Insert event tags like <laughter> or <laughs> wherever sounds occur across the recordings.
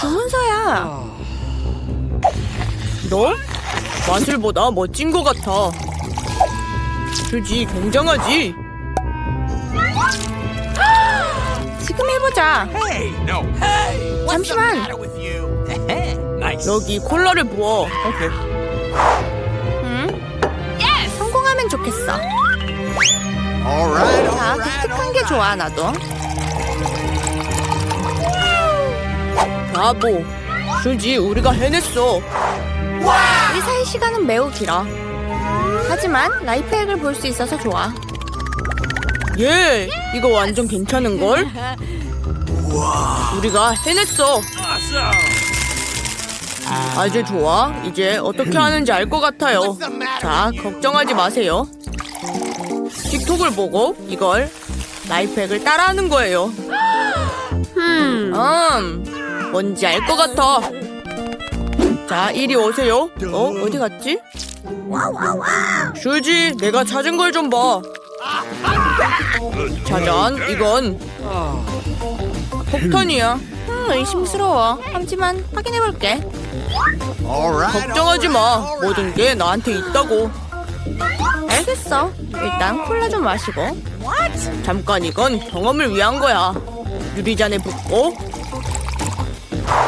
주문서야. 너? 마술보다 멋진 것 같아. 휴지 굉장하지? 지금 해보자. Hey, no. Hey, what's the 잠시만. matter with you? <laughs> nice. 여기 콜라를 부어. Okay. 응? 성공하면 좋겠어. All right. 자, 독특한 게 좋아, 나도. 브라보. 휴지 우리가 해냈어. 우리 사이 시간은 매우 길어. 하지만 라이프액을 볼 수 있어서 좋아. 예, 이거 완전 괜찮은 걸. 우리가 해냈어. 아주 좋아. 이제 어떻게 하는지 알 것 같아요. 자, 걱정하지 마세요. 틱톡을 보고 이걸 라이프액을 따라하는 거예요. 음, 뭔지 알 것 같아. 자, 이리 오세요. 어, 어디 갔지? 슈지, 내가 찾은 걸 좀 봐. 짜잔, 이건 폭탄이야. 음, 의심스러워. 하지만 확인해볼게. 걱정하지 마. 모든 게 나한테 있다고. 알겠어. 일단 콜라 좀 마시고. 잠깐 이건 경험을 위한 거야. 유리잔에 붓고.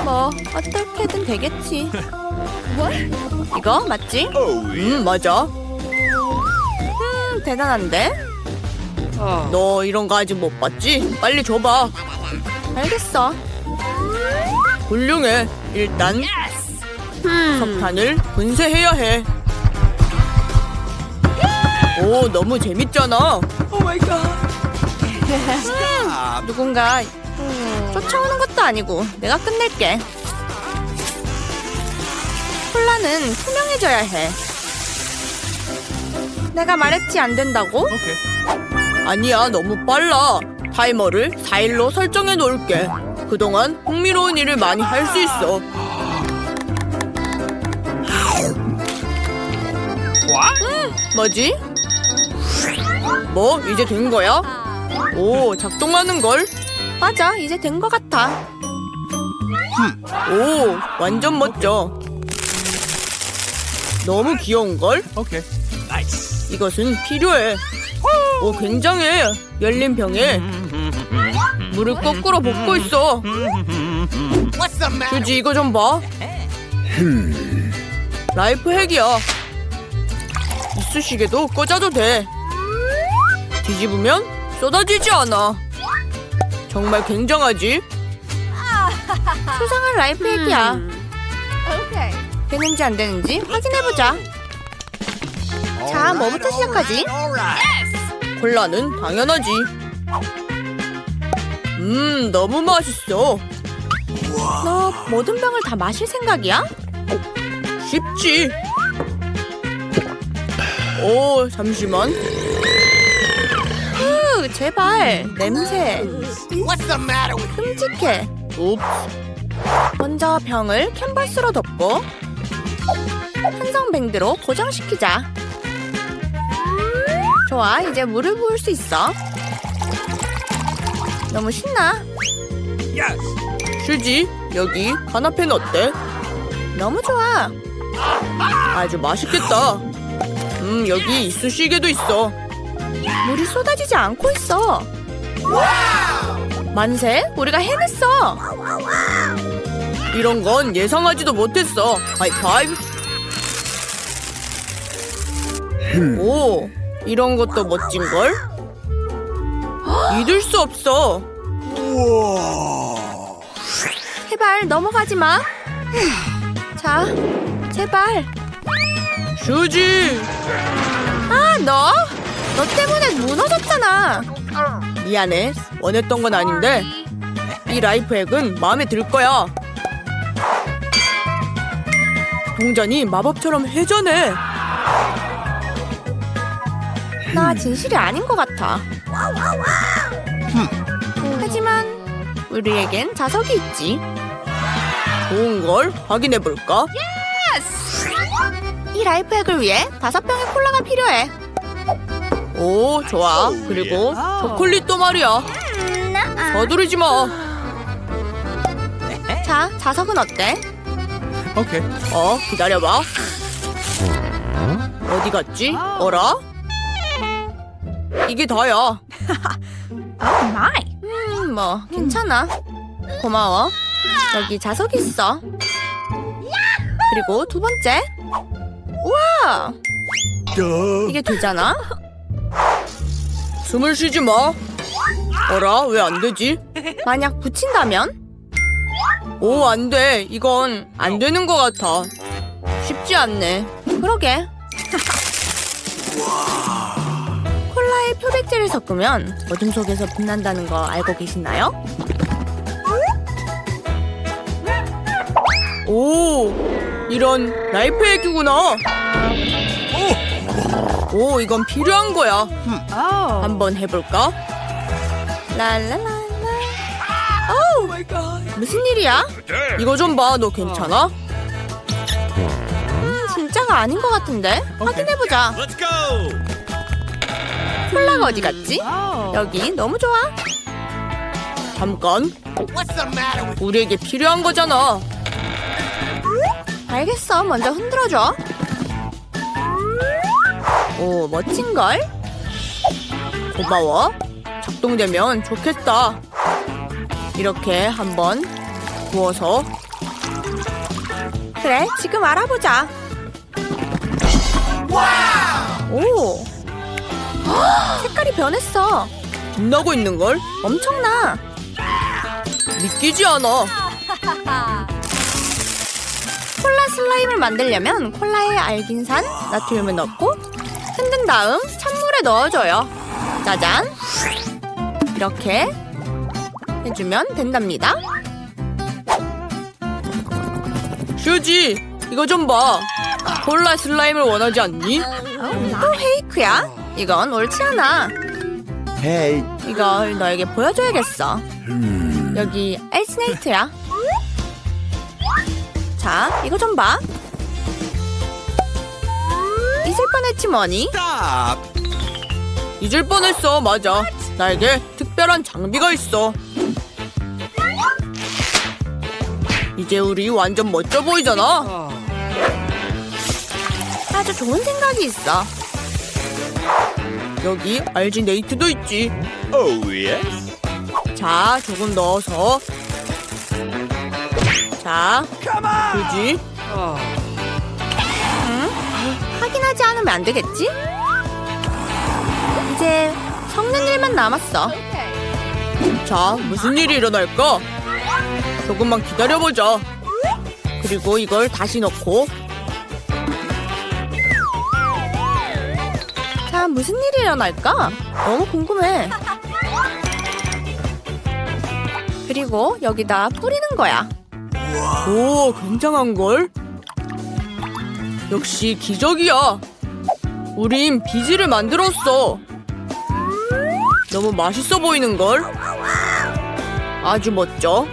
뭐 어떻게든 되겠지. 이거 맞지? 음 맞아. 음 대단한데? 너 이런 거 아직 못 봤지? 빨리 줘봐. 알겠어. 훌륭해. 일단 석탄을 분쇄해야 해. 오, 너무 재밌잖아. 음, 누군가 쫓아오는 것도 아니고 내가 끝낼게. 콜라는 투명해져야 해. 내가 말했지 안 된다고? Okay. 아니야, 너무 빨라. 타이머를 4일로 설정해 놓을게. 그동안 흥미로운 일을 많이 할 수 있어. What? 뭐지? 뭐 이제 된 거야? 오 작동하는 걸? 맞아 이제 된거 같아. 오 완전 멋져. 너무 귀여운 걸? Okay. Nice. 이것은 필요해. 오 굉장해. 열린 병에 물을 거꾸로 붓고 있어. 휴지 이거 좀 봐. 라이프 핵이야. 이쑤시개도 꽂아도 돼. 뒤집으면 쏟아지지 않아. 정말 굉장하지? <laughs> 수상한 라이프 핵이야. 되는지 안 되는지 확인해보자. 자, 뭐부터 시작하지? 콜라는 당연하지. 음, 너무 맛있어. 너 모든 병을 다 마실 생각이야? 쉽지. 오, 잠시만. 흐, 제발. 냄새. What's the matter with 끔찍해. 먼저 병을 캔버스로 덮고 한성밴드로 고정시키자. 좋아, 이제 물을 부을 수 있어. 너무 신나. Yes. 슈지, 여기 카나페는 어때? 너무 좋아. 아주 맛있겠다. 음, 여기 이쑤시개도 있어. 물이 쏟아지지 않고 있어. 만세, 우리가 해냈어. 이런 건 예상하지도 못했어. 하이파이브. 오, 이런 것도 멋진 걸? 믿을 수 없어. 제발 넘어가지 마. 자, 제발. 슈지. 아, 너? 너 때문에 무너졌잖아. 미안해. 원했던 건 아닌데 이 라이프 핵은 마음에 들 거야. 동전이 마법처럼 회전해. 나 진실이 아닌 것 같아. 하지만 우리에겐 자석이 있지. 좋은 걸 확인해 볼까? 이 라이프 핵을 위해 다섯 병의 콜라가 필요해. 오, 좋아. 그리고 초콜릿도 말이야. 서두르지 마. 자, 자, 자석은 어때? Okay. 어, 기다려봐. 어디 갔지? 어라? 이게 다야. <laughs> Oh. 음, 뭐, 괜찮아. 고마워. 여기 자석이 있어. 그리고 두 번째. 우와! Duh. 이게 되잖아? 숨을 쉬지 마. 어라, 왜 안 되지? 만약 붙인다면? 오, 안 돼. 이건 안 되는 것 같아. 쉽지 않네. 그러게. 콜라에 표백제를 섞으면 어둠 속에서 빛난다는 거 알고 계시나요? 오, 이런 라이프 액이구나. 오, 이건 필요한 거야. Oh. 한번 해볼까? 랄랄랄라. 오, 무슨 일이야? 이거 좀 봐, 너 괜찮아? 음, 진짜가 아닌 것 같은데? 확인해보자. Let's go. 콜라가 어디 갔지? Oh. 여기 너무 좋아. 잠깐, What's the matter with 우리에게 필요한 거잖아. 알겠어, 먼저 흔들어줘. 오, 멋진걸? 고마워. 작동되면 좋겠다. 이렇게 한번 부어서. 그래, 지금 알아보자. 오! 헉, 색깔이 변했어. 빛나고 있는걸? 엄청나. 믿기지 않아. 콜라 슬라임을 만들려면 콜라에 알긴산, 나트륨을 넣고 흔든 다음 찬물에 넣어줘요. 짜잔! 이렇게 해주면 된답니다. 슈지, 이거 좀 봐. 콜라 슬라임을 원하지 않니? 또 페이크야? 이건 옳지 않아. Hey. 이걸 너에게 보여줘야겠어. 여기 엘스네이트야. 자, 이거 좀 봐. 뻔했지 뭐니? 잊을 뻔했어, 맞아. 나에게 특별한 장비가 있어. 이제 우리 완전 멋져 보이잖아. 아주 좋은 생각이 있어. 여기 알지네이트도 있지. Oh yes. 자, 조금 넣어서. 자, 그지? 응? 확인하지 않으면 안 되겠지? 이제 섞는 일만 남았어. 자, 무슨 일이 일어날까? 조금만 기다려보자. 그리고 이걸 다시 넣고. 자, 무슨 일이 일어날까? 너무 궁금해. 그리고 여기다 뿌리는 거야. 오, 굉장한걸? 역시 기적이야. 우린 비즈를 만들었어. 너무 맛있어 보이는 걸? 아주 멋져.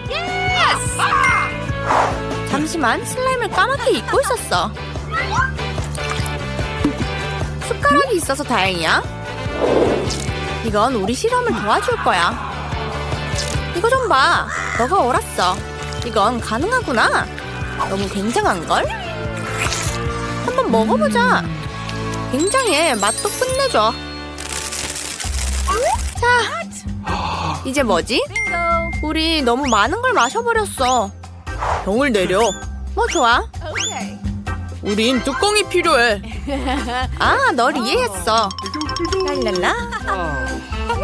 잠시만 슬라임을 까맣게 잊고 있었어. 숟가락이 있어서 다행이야. 이건 우리 실험을 도와줄 거야. 이거 좀 봐. 너가 옳았어. 이건 가능하구나. 너무 굉장한걸? 한번 먹어보자. 굉장해. 맛도 끝내줘. 자, 이제 뭐지? 우리 너무 많은 걸 마셔버렸어. 병을 내려. 뭐 좋아. 우린 뚜껑이 필요해. <laughs> 아, 널 이해했어. 랄랄라.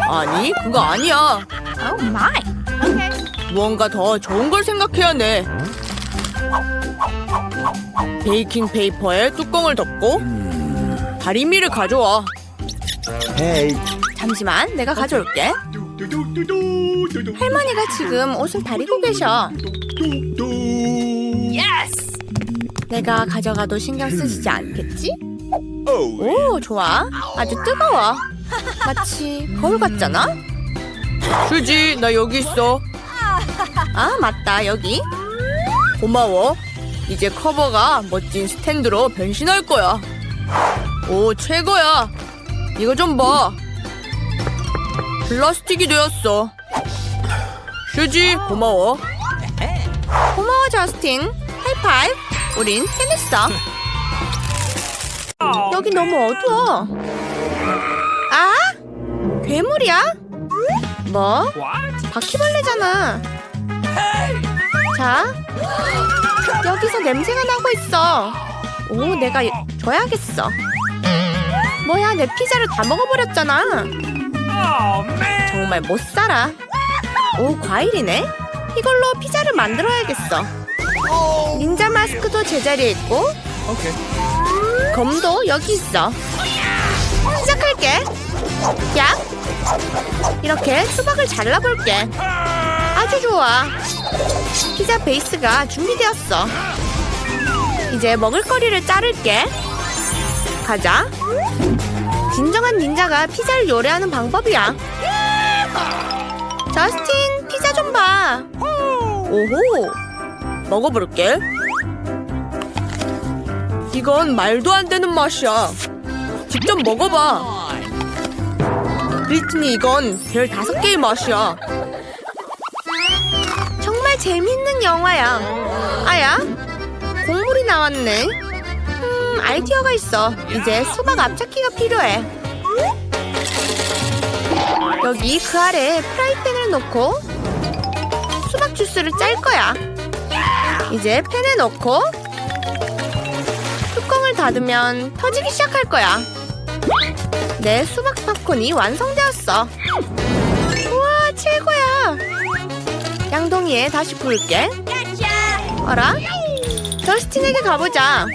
아니, 그거 아니야. Oh my. Okay. 무언가 더 좋은 걸 생각해야 해. 베이킹 페이퍼에 뚜껑을 덮고 다리미를 가져와. Hey. 잠시만, 내가 가져올게. 할머니가 지금 옷을 다리고 계셔. Yes. 내가 가져가도 신경 쓰시지 않겠지? Oh. 오, 좋아. 아주 뜨거워. 마치 거울 같잖아? 휴지, 나 여기 있어. <laughs> 아, 맞다, 여기. 고마워. 이제 커버가 멋진 스탠드로 변신할 거야. 오, 최고야. 이거 좀 봐. 플라스틱이 되었어. 휴지, 고마워. 고마워. 저스틴. 하이파이브. 우린 해냈어. 여기 너무 어두워. 아? 괴물이야? 뭐? 바퀴벌레잖아. 자, 여기서 냄새가 나고 있어. 오, 내가 줘야겠어. 뭐야, 내 피자를 다 먹어버렸잖아. 정말 못 살아. 오, 과일이네. 이걸로 피자를 만들어야겠어. 닌자 마스크도 제자리에 있고. 검도 여기 있어. 시작할게. 야, 이렇게 수박을 잘라볼게. 아주 좋아. 피자 베이스가 준비되었어. 이제 먹을거리를 자를게. 가자. 진정한 닌자가 피자를 요리하는 방법이야. 저스틴, 피자 좀 봐. 오호. 먹어볼게. 이건 말도 안 되는 맛이야. 직접 먹어봐. 브리트니 이건 별 다섯 개의 맛이야. 정말 재밌 는 영화야. 아야, 곡물이 나왔네. 음, 아이디어가 있어. 이제 수박 앞잡기가 필요해. 여기 그 아래 프라이팬을 놓고 수박 주스를 짤 거야. 이제 팬에 넣고 뚜껑을 닫으면 터지기 시작할 거야. 내 수박 팝콘이 완성되었어. 양동이에 다시 부을게. 어라? 저스틴에게 가보자.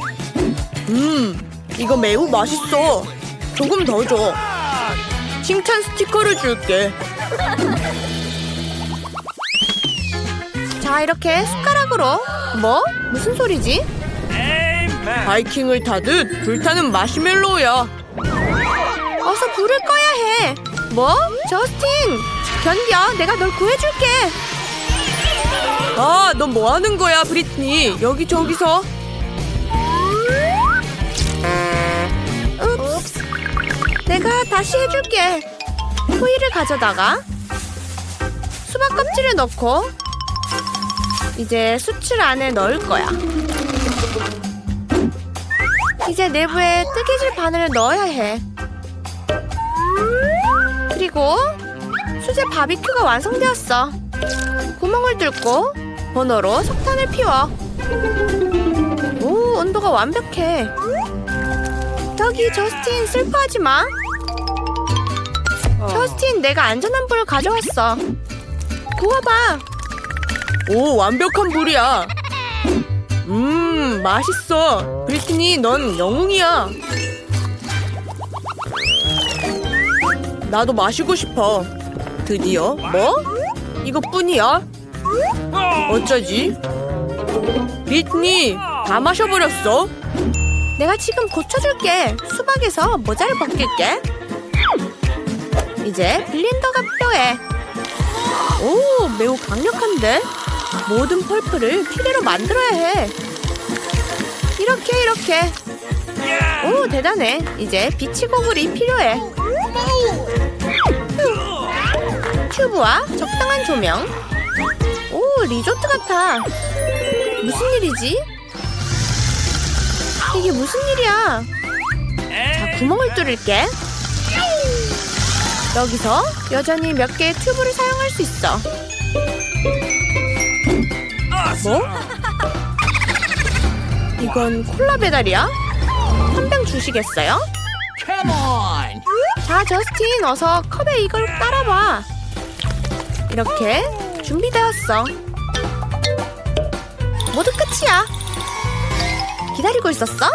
음, 이거 매우 맛있어. 조금 더 줘. 칭찬 스티커를 줄게. 자, 이렇게 숟가락으로. 뭐? 무슨 소리지? 바이킹을 타듯 불타는 마시멜로우야. 어서 불을 꺼야 해. 뭐? 저스틴, 견뎌. 내가 널 구해줄게. 아, 넌 뭐 하는 거야, 브리트니? 여기 저기서. 읍스. 내가 다시 해줄게. 호일을 가져다가 수박 껍질을 넣고 이제 수출 안에 넣을 거야. 이제 내부에 뜨개질 바늘을 넣어야 해. 그리고 수제 바비큐가 완성되었어. 구멍을 뚫고 번호로 석탄을 피워. 오, 온도가 완벽해. 저기 저스틴 슬퍼하지 마. 저스틴 내가 안전한 불을 가져왔어. 구워봐. 오, 완벽한 불이야. 음, 맛있어. 브리트니, 넌 영웅이야. 나도 마시고 싶어. 드디어 뭐? 이것뿐이야? 어쩌지? 브리트니, 다 마셔버렸어. 내가 지금 고쳐줄게. 수박에서 모자를 벗길게. 이제 블렌더가 필요해. 오, 매우 강력한데? 모든 펄프를 피레로 만들어야 해. 이렇게 이렇게. 오, 대단해. 이제 비치 고글이 필요해. 튜브와 적당한 조명. 오, 리조트 같아. 무슨 일이지? 이게 무슨 일이야? 자, 구멍을 뚫을게. 여기서 여전히 몇 개의 튜브를 사용할 수 있어. 뭐? 이건 콜라 배달이야? 한 병 주시겠어요? 자, 저스틴, 어서 컵에 이걸 따라봐. 이렇게 준비되었어. 모두 끝이야. 기다리고 있었어?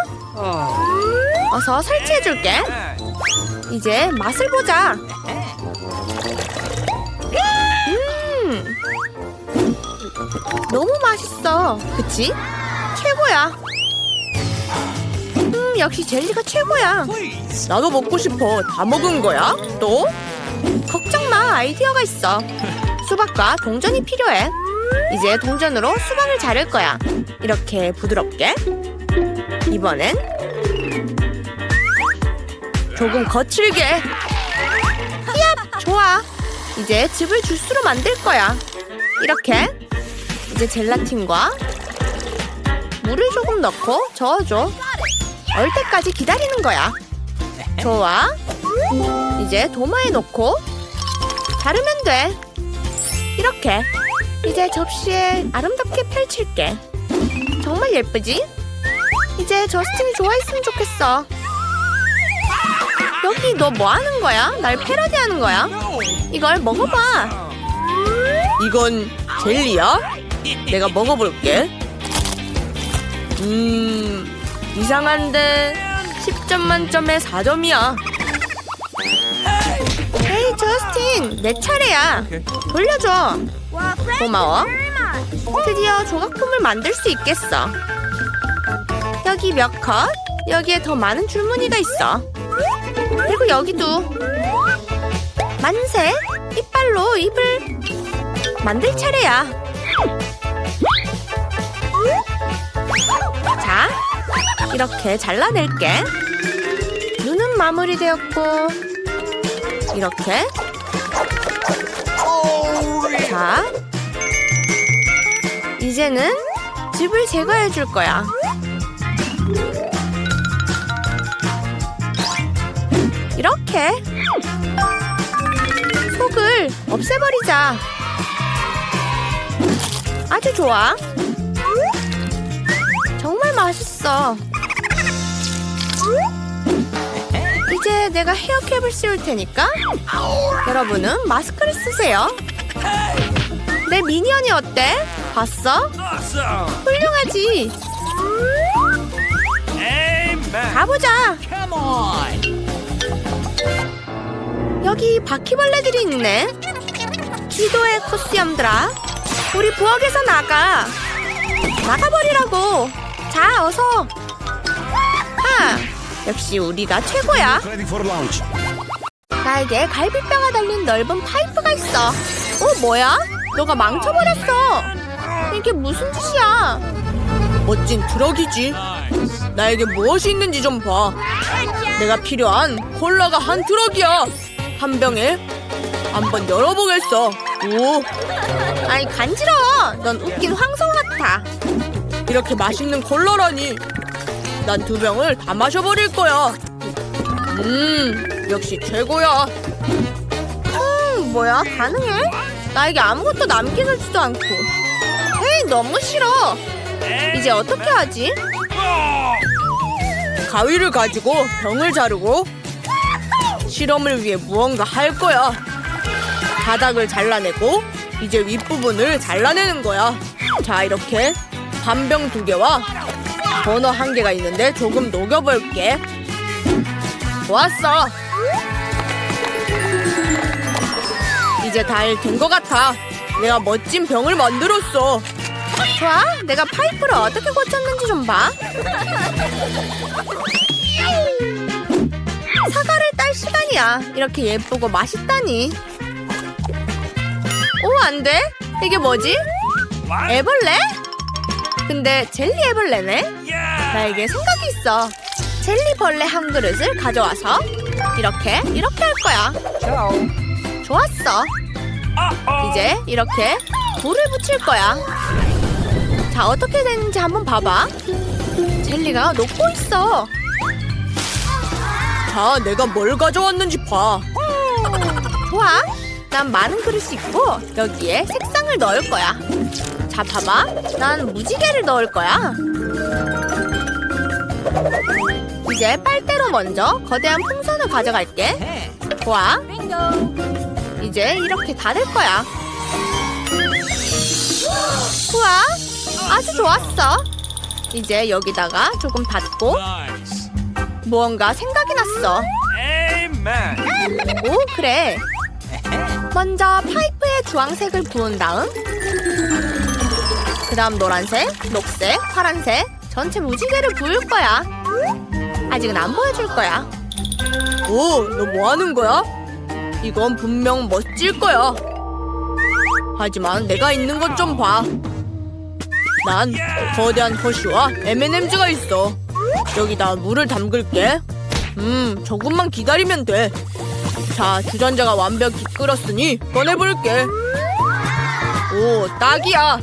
어서 설치해줄게. 이제 맛을 보자. 음, 너무 맛있어. 그치? 최고야. 음, 역시 젤리가 최고야. 나도 먹고 싶어. 다 먹은 거야? 또? 걱정 마. 아이디어가 있어. 수박과 동전이 필요해. 이제 동전으로 수박을 자를 거야. 이렇게 부드럽게. 이번엔 조금 거칠게. 얍! 좋아. 이제 즙을 주스로 만들 거야. 이렇게. 이제 젤라틴과 물을 조금 넣고 저어줘. 얼 때까지 기다리는 거야. 좋아. 이제 도마에 넣고 자르면 돼. 이렇게. 이제 접시에 아름답게 펼칠게. 정말 예쁘지? 이제 저스틴이 좋아했으면 좋겠어. 여기 너 뭐 하는 거야? 날 패러디하는 거야? 이걸 먹어봐. 이건 젤리야? 내가 먹어볼게. 음, 이상한데 10점 만점에 4점이야. 헤이, 저스틴, 내 차례야. 돌려줘. 고마워. 드디어 조각품을 만들 수 있겠어. 여기 몇 컷? 여기에 더 많은 줄무늬가 있어. 그리고 여기도. 만세! 이빨로 입을 만들 차례야. 자, 이렇게 잘라낼게. 눈은 마무리되었고, 이렇게. 자, 이제는 즙을 제거해 줄 거야. 이렇게 속을 없애버리자. 아주 좋아. 정말 맛있어. 이제 내가 헤어캡을 씌울 테니까 여러분은 마스크를 쓰세요. 내 미니언이 어때? 봤어? 훌륭하지. 가보자. 여기 바퀴벌레들이 있네. 기도의 코스염들아. 우리 부엌에서 나가. 나가버리라고. 자, 어서. 하, 역시 우리가 최고야. 나에게 갈비뼈가 달린 넓은 파이프가 있어. 어, 뭐야? 너가 망쳐버렸어. 이게 무슨 짓이야? 멋진 트럭이지. 나에게 무엇이 있는지 좀 봐. 내가 필요한 콜라가 한 트럭이야. 한 병에 한번 열어보겠어. 오. 아니 간지러워. 넌 웃긴 황소 같아. 이렇게 맛있는 콜라라니. 난 두 병을 다 마셔버릴 거야. 음, 역시 최고야. 음, 뭐야? 가능해? 나에게 아무것도 남겨주지도 않고. 에이, 너무 싫어. 이제 어떻게 하지? 가위를 가지고 병을 자르고 실험을 위해 무언가 할 거야. 바닥을 잘라내고 이제 윗부분을 잘라내는 거야. 자, 이렇게 반병 두 개와 버너 한 개가 있는데 조금 녹여볼게. 좋았어. 이제 다된것 같아. 내가 멋진 병을 만들었어. 좋아, 내가 파이프를 어떻게 고쳤는지 좀 봐. 사과를 딸 시간이야. 이렇게 예쁘고 맛있다니. 오, 안 돼? 이게 뭐지? 애벌레? 근데 젤리 애벌레네? 나에게 생각이 있어. 젤리 벌레 한 그릇을 가져와서 이렇게 이렇게 할 거야. 좋았어. 이제 이렇게 불을 붙일 거야. 자, 어떻게 되는지 한번 봐봐. 젤리가 녹고 있어. 자, 내가 뭘 가져왔는지 봐. 좋아. 난 많은 그릇이 있고 여기에 색상을 넣을 거야. 자, 봐봐. 난 무지개를 넣을 거야. 이제 빨대로 먼저 거대한 풍선을 가져갈게. 좋아. 이제 이렇게 다 될 거야. 우와, 아주 좋았어. 이제 여기다가 조금 닫고. 무언가 생각이 났어. 오, 그래. 먼저 파이프에 주황색을 부은 다음 그 다음 노란색, 녹색, 파란색 전체 무지개를 부을 거야. 아직은 안 보여줄 거야. 오, 너 뭐 하는 거야? 이건 분명 멋질 거야. 하지만 내가 있는 것 좀 봐. 난 거대한 허쉬와 M&M즈가 있어. 여기다 물을 담글게. 음, 조금만 기다리면 돼. 자, 주전자가 완벽히 끓었으니 꺼내볼게. 오, 딱이야.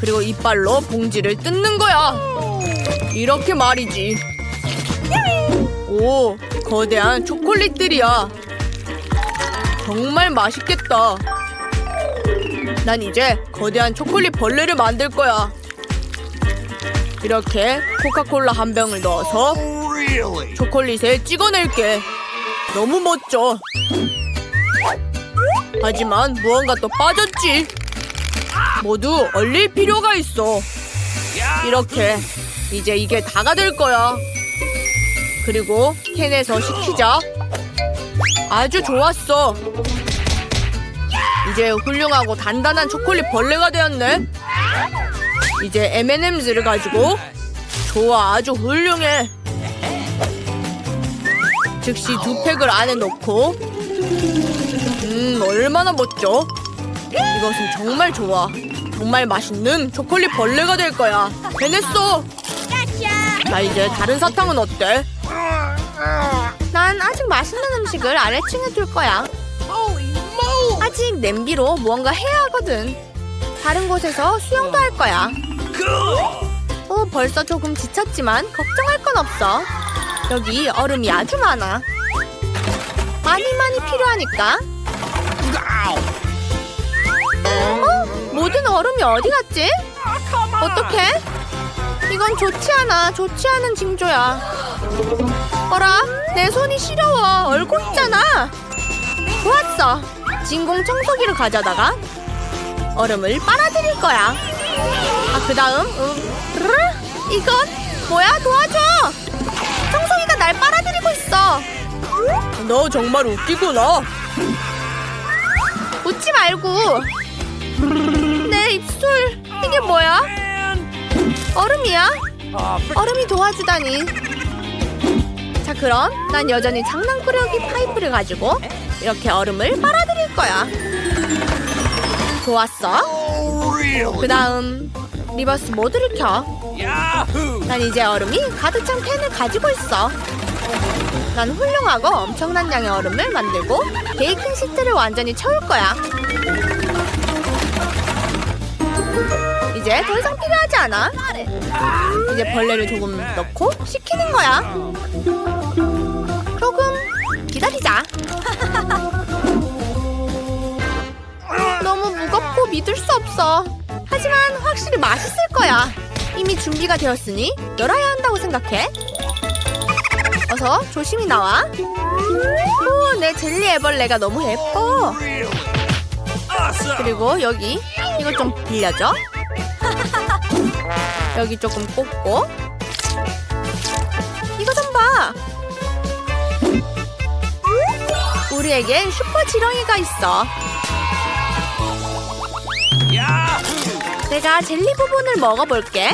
그리고 이빨로 봉지를 뜯는 거야. 이렇게 말이지. 오, 거대한 초콜릿들이야. 정말 맛있겠다. 난 이제 거대한 초콜릿 벌레를 만들 거야. 이렇게 코카콜라 한 병을 넣어서 Really? 초콜릿에 찍어낼게. 너무 멋져. 하지만 무언가 또 빠졌지. 모두 얼릴 필요가 있어. 이렇게 이제 이게 다가 될 거야. 그리고 캔에서 식히자. 아주 좋았어. 이제 훌륭하고 단단한 초콜릿 벌레가 되었네. 이제 M&Ms를 가지고 좋아 아주 훌륭해. 즉시 두 팩을 안에 넣고 음 얼마나 멋져. 이것은 정말 좋아. 정말 맛있는 초콜릿 벌레가 될 거야. 해냈어. 나 이제 다른 사탕은 어때? 난 아직 맛있는 음식을 아래층에 둘 거야. 아직 냄비로 무언가 해야 하거든. 다른 곳에서 수영도 할 거야. 어, 벌써 조금 지쳤지만 걱정할 건 없어. 여기 얼음이 아주 많아. 많이 많이 필요하니까. 어? 모든 얼음이 어디 갔지? 어떡해? 이건 좋지 않아. 좋지 않은 징조야. 어라? 내 손이 시려워. 얼고 있잖아. 좋았어. 진공 청소기를 가져다가 얼음을 빨아들일 거야. 아, 그 다음, 음? 이건 뭐야? 도와줘! 청소기가 날 빨아들이고 있어. 너 정말 웃기구나. 웃지 말고. 내 입술. 이게 뭐야? 얼음이야? 얼음이 도와주다니. 자, 그럼 난 여전히 장난꾸러기 파이프를 가지고 이렇게 얼음을 빨아들일 거야. 좋았어. 그 다음 리버스 모드를 켜. 난 이제 얼음이 가득 찬 캔을 가지고 있어. 난 훌륭하고 엄청난 양의 얼음을 만들고 베이킹 시트를 완전히 채울 거야. 이제 더 이상 필요하지 않아. 이제 벌레를 조금 넣고 식히는 거야. 조금 기다리자. <laughs> 너무 무겁고 믿을 수 없어. 하지만 확실히 맛있을 거야. 이미 준비가 되었으니 열어야 한다고 생각해. 어서 조심히 나와. 오, 내 젤리 애벌레가 너무 예뻐. 그리고 여기 이거 좀 빌려줘. 여기 조금 꽂고. 이거 좀 봐. 우리에겐 슈퍼 지렁이가 있어. 내가 젤리 부분을 먹어볼게.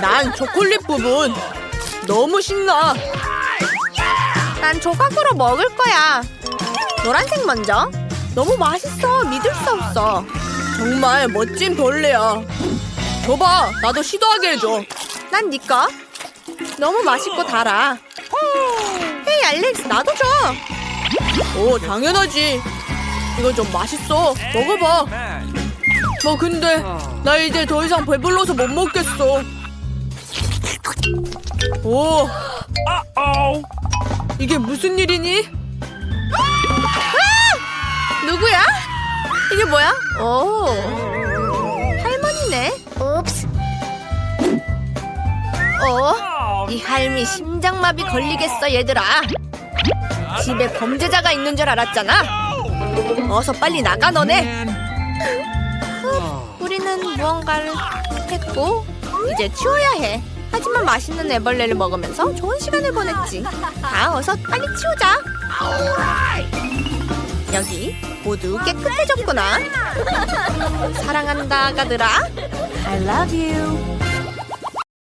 난 초콜릿 부분. 너무 신나. 난 조각으로 먹을 거야. 노란색 먼저. 너무 맛있어. 믿을 수 없어. 정말 멋진 벌레야. 줘봐. 나도 시도하게 해줘. 난 니꺼. 너무 맛있고 달아. 헤이 알렉스 나도 줘. 오 당연하지. 이거 좀 맛있어. 먹어봐. 뭐 근데 나 이제 더 이상 배불러서 못 먹겠어. 오! 이게 무슨 일이니? 아! 누구야? 이게 뭐야? 오. 옵스. 어, 이 할미 심장마비 걸리겠어 얘들아. 집에 범죄자가 있는 줄 알았잖아. 어서 빨리 나가 너네. 우리는 무언가를 했고 이제 치워야 해. 하지만 맛있는 애벌레를 먹으면서 좋은 시간을 보냈지. 자, 어서 빨리 치우자. 여기 모두 깨끗해졌구나. 사랑한다, 가들아. I love you.